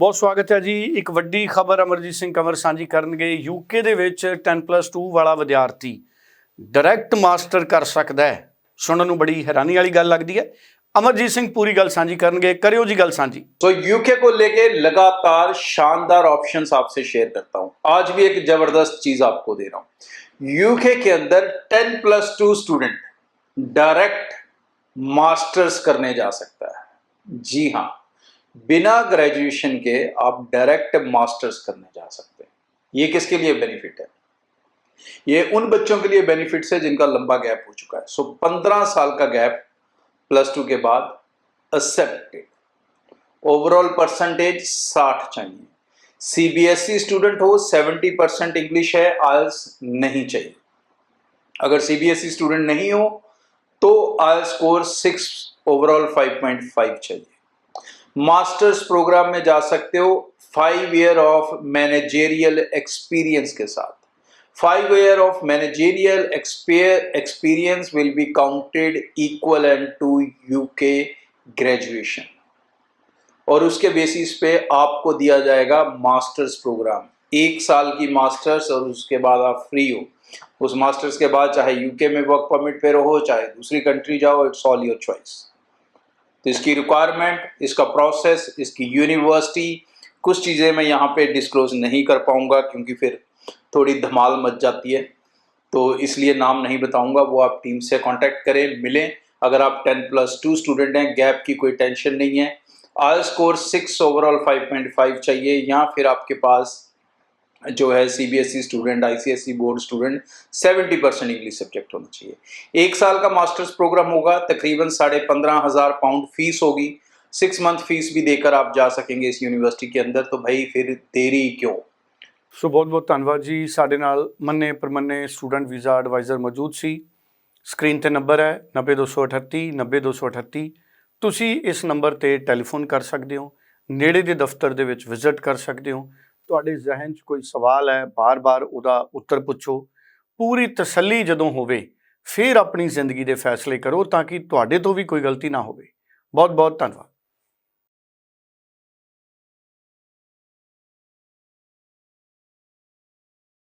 ਬਹੁਤ ਸਵਾਗਤ ਹੈ ਜੀ ਇੱਕ ਵੱਡੀ ਖਬਰ ਅਮਰਜੀਤ ਸਿੰਘ ਕੰਵਰ ਸਾਂਝੀ ਕਰਨਗੇ ਯੂਕੇ ਦੇ ਵਿੱਚ 10+2 ਵਾਲਾ ਵਿਦਿਆਰਥੀ ਡਾਇਰੈਕਟ ਮਾਸਟਰ ਕਰ ਸਕਦਾ ਹੈ ਸੁਣਨ ਨੂੰ ਬੜੀ ਹੈਰਾਨੀ ਵਾਲੀ ਗੱਲ ਲੱਗਦੀ ਹੈ ਅਮਰਜੀਤ ਸਿੰਘ ਪੂਰੀ ਗੱਲ ਸਾਂਝੀ ਕਰਨਗੇ ਕਰਿਓ ਜੀ ਗੱਲ ਸਾਂਝੀ तो यूके को लेके लगातार शानदार ऑप्शंस आपसे शेयर करता हूं आज भी एक जबरदस्त चीज आपको दे रहा हूं यूके के अंदर 10 plus two student direct masters करने जा सकता है जी हाँ बिना ग्रेजुएशन के आप डायरेक्ट मास्टर्स करने जा सकते हैं। ये किसके लिए बेनिफिट है? ये उन बच्चों के लिए बेनिफिट है जिनका लंबा गैप हो चुका है। सो पंद्रह साल का गैप प्लस टू के बाद एक्सेप्टेड ओवरऑल परसेंटेज 60 चाहिए। सीबीएसई स्टूडेंट हो 70 परसेंट इंग्लिश है आयल्स नहीं चाहिए। अगर सीबीएसई स्टूडेंट नहीं हो तो आयल्स स्कोर सिक्स ओवरऑल 5.5 चाहिए। मास्टर्स प्रोग्राम में जा सकते हो five year of managerial experience के साथ। five year of managerial exper- experience will be counted equivalent to UK graduation. और उसके बेसिस पे आपको दिया जाएगा मास्टर्स प्रोग्राम। एक साल की मास्टर्स और उसके बाद आप फ्री हो। उस मास्टर्स के बाद चाहे यूके में वर्क परमिट पे रहो, चाहे दूसरी कंट्री जाओ इट्स ऑल योर चॉइस तो इसकी रिक्वायरमेंट इसका प्रोसेस इसकी यूनिवर्सिटी कुछ चीज़ें मैं यहाँ पे डिस्क्लोज नहीं कर पाऊँगा क्योंकि फिर थोड़ी धमाल मच जाती है। तो इसलिए नाम नहीं बताऊँगा, वो आप टीम से कांटेक्ट करें, मिलें। अगर आप टेन प्लस टू स्टूडेंट हैं गैप की कोई टेंशन नहीं है। आल स्कोर सिक्स ओवरऑल 5.5 चाहिए, या फिर आपके पास जो है CBSE student ICSE board student 70 percent English subject होना चाहिए एक साल का मास्टर्स प्रोग्राम होगा तकरीबन साढ़े पंद्रह हज़ार पाउंड फीस होगी सिक्स मंथ फीस भी देकर आप जा सकेंगे इस यूनिवर्सिटी के अंदर तो भाई फिर देरी क्यों ਸੋ ਬਹੁਤ ਬਹੁਤ ਧੰਨਵਾਦ ਜੀ ਸਾਡੇ ਨਾਲ ਮੰਨੇ ਪਰਮੰਨੇ ਸਟੂਡੈਂਟ ਵੀਜ਼ਾ ਐਡਵਾਈਜ਼ਰ ਮੌਜੂਦ ਸੀ ਸਕਰੀਨ ਤੇ ਨੰਬਰ ਹੈ 90238 90238 ਤੁਸੀਂ ਇਸ ਨੰਬਰ ਤੇ ਟੈਲੀਫੋਨ ਕਰ ਸਕਦੇ ਹੋ ਨੇੜੇ ਦੇ ਦਫ਼ਤਰ ਦੇ ਵਿੱਚ ਵਿਜ਼ਿਟ ਕਰ ਸਕਦੇ ਹੋ ਤੁਹਾਡੇ ਜ਼ਿਹਨ 'ਚ ਕੋਈ ਸਵਾਲ ਹੈ, ਬਾਰ-ਬਾਰ ਉਹਦਾ ਉੱਤਰ ਪੁੱਛੋ। ਪੂਰੀ ਤਸੱਲੀ ਜਦੋਂ ਹੋਵੇ, ਫਿਰ ਆਪਣੀ ਜ਼ਿੰਦਗੀ ਦੇ ਫੈਸਲੇ ਕਰੋ ਤਾਂ ਕਿ ਤੁਹਾਡੇ ਤੋਂ ਵੀ ਕੋਈ ਗਲਤੀ ਨਾ ਹੋਵੇ। ਬਹੁਤ ਬਹੁਤ ਧੰਨਵਾਦ।